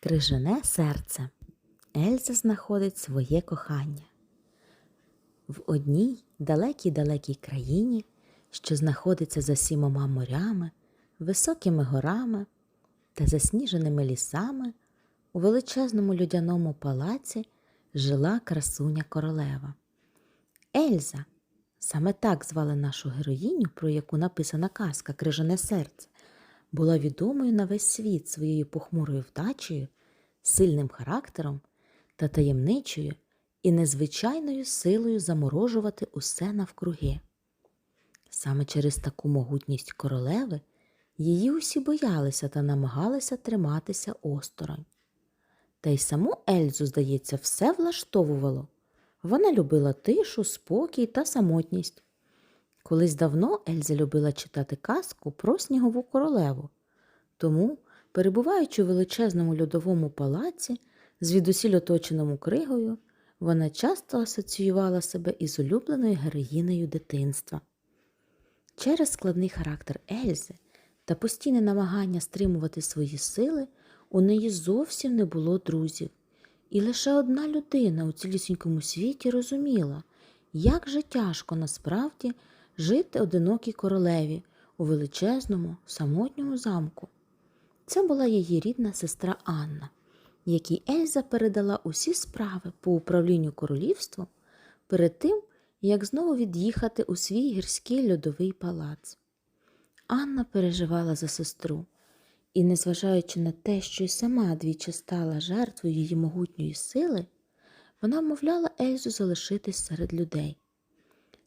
Крижане серце. Ельза знаходить своє кохання. В одній далекій далекій країні, що знаходиться за сімома морями, високими горами та засніженими лісами, у величезному людяному палаці жила красуня королева. Ельза, саме так звали нашу героїню, про яку написана казка Крижане серце, була відомою на весь світ своєю похмурою вдачею, сильним характером та таємничою і незвичайною силою заморожувати усе навкруги. Саме через таку могутність королеви її усі боялися та намагалися триматися осторонь. Та й саму Ельзу, здається, все влаштовувало. Вона любила тишу, спокій та самотність. Колись давно Ельза любила читати казку про снігову королеву. Тому, перебуваючи у величезному льодовому палаці, звідусіль оточеному кригою, вона часто асоціювала себе із улюбленою героїнею дитинства. Через складний характер Ельзи та постійне намагання стримувати свої сили у неї зовсім не було друзів. І лише одна людина у цілісінькому світі розуміла, як же тяжко насправді жити одинокій королеві у величезному самотньому замку. Це була її рідна сестра Анна, якій Ельза передала усі справи по управлінню королівством перед тим, як знову від'їхати у свій гірський льодовий палац. Анна переживала за сестру, і, незважаючи на те, що й сама двічі стала жертвою її могутньої сили, вона вмовляла Ельзу залишитись серед людей.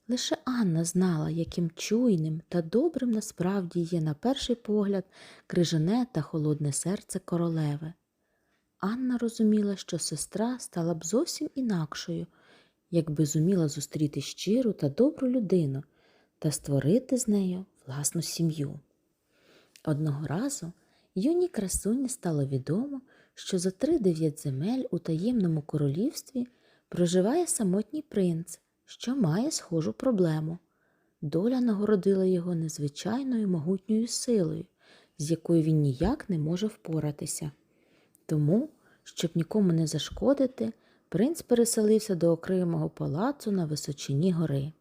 Лише Анна знала, яким чуйним та добрим насправді є на перший погляд крижане та холодне серце королеви. Анна розуміла, що сестра стала б зовсім інакшою, якби зуміла зустріти щиру та добру людину та створити з нею власну сім'ю. Одного разу юній красуні стало відомо, що за три дев'ять земель у таємному королівстві проживає самотній принц, що має схожу проблему. Доля нагородила його незвичайною могутньою силою, з якою він ніяк не може впоратися. Тому, щоб нікому не зашкодити, принц переселився до окремого палацу на височині гори.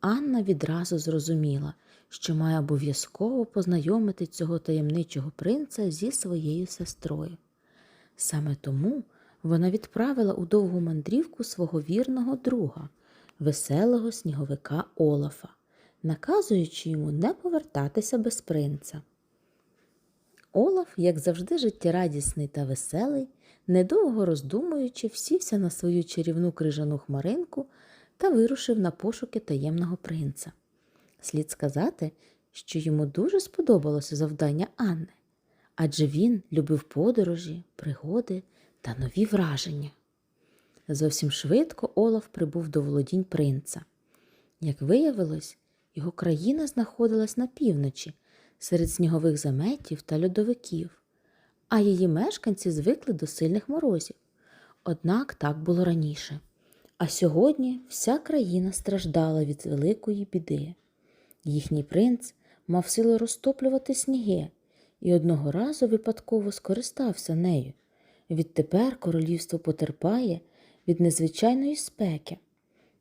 Анна відразу зрозуміла, що має обов'язково познайомити цього таємничого принца зі своєю сестрою. Саме тому вона відправила у довгу мандрівку свого вірного друга, веселого сніговика Олафа, наказуючи йому не повертатися без принца. Олаф, як завжди, життєрадісний та веселий, недовго роздумуючи, всівся на свою чарівну крижану хмаринку та вирушив на пошуки таємного принца. Слід сказати, що йому дуже сподобалося завдання Анни, адже він любив подорожі, пригоди та нові враження. Зовсім швидко Олаф прибув до володінь принца. Як виявилось, його країна знаходилась на півночі, серед снігових заметів та льодовиків, а її мешканці звикли до сильних морозів. Однак так було раніше. А сьогодні вся країна страждала від великої біди. Їхній принц мав силу розтоплювати сніги і одного разу випадково скористався нею. Відтепер королівство потерпає від незвичайної спеки,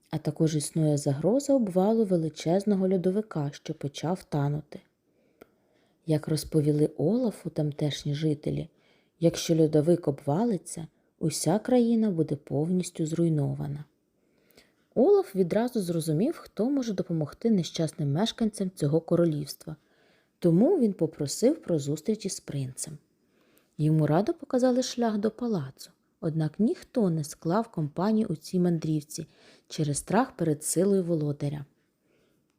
а також існує загроза обвалу величезного льодовика, що почав танути. Як розповіли Олафу тамтешні жителі, якщо льодовик обвалиться, уся країна буде повністю зруйнована. Олаф відразу зрозумів, хто може допомогти нещасним мешканцям цього королівства, тому він попросив про зустріч із принцем. Йому радо показали шлях до палацу, однак ніхто не склав компанію у цій мандрівці через страх перед силою володаря.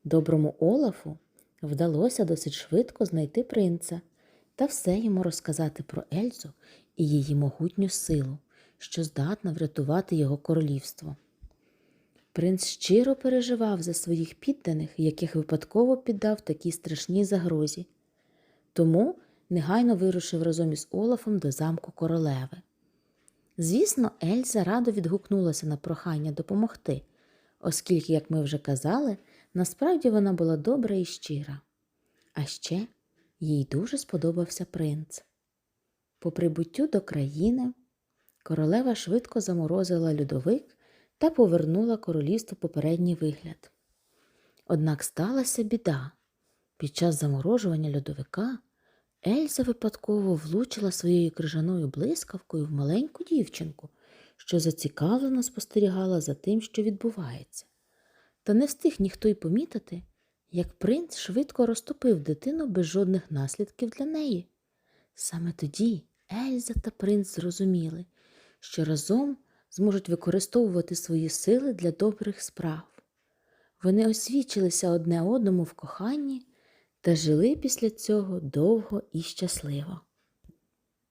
Доброму Олафу вдалося досить швидко знайти принца та все йому розказати про Ельзу і її могутню силу, що здатна врятувати його королівство. Принц щиро переживав за своїх підданих, яких випадково піддав такій страшній загрозі, тому негайно вирушив разом із Олафом до замку королеви. Звісно, Ельза радо відгукнулася на прохання допомогти, оскільки, як ми вже казали, насправді вона була добра і щира. А ще їй дуже сподобався принц. По прибуттю до країни королева швидко заморозила льодовик та повернула королівству попередній вигляд. Однак сталася біда. Під час заморожування льодовика Ельза випадково влучила своєю крижаною блискавкою в маленьку дівчинку, що зацікавлено спостерігала за тим, що відбувається. Та не встиг ніхто й помітити, як принц швидко розтопив дитину без жодних наслідків для неї. Саме тоді Ельза та принц зрозуміли, що разом зможуть використовувати свої сили для добрих справ. Вони освічилися одне одному в коханні та жили після цього довго і щасливо.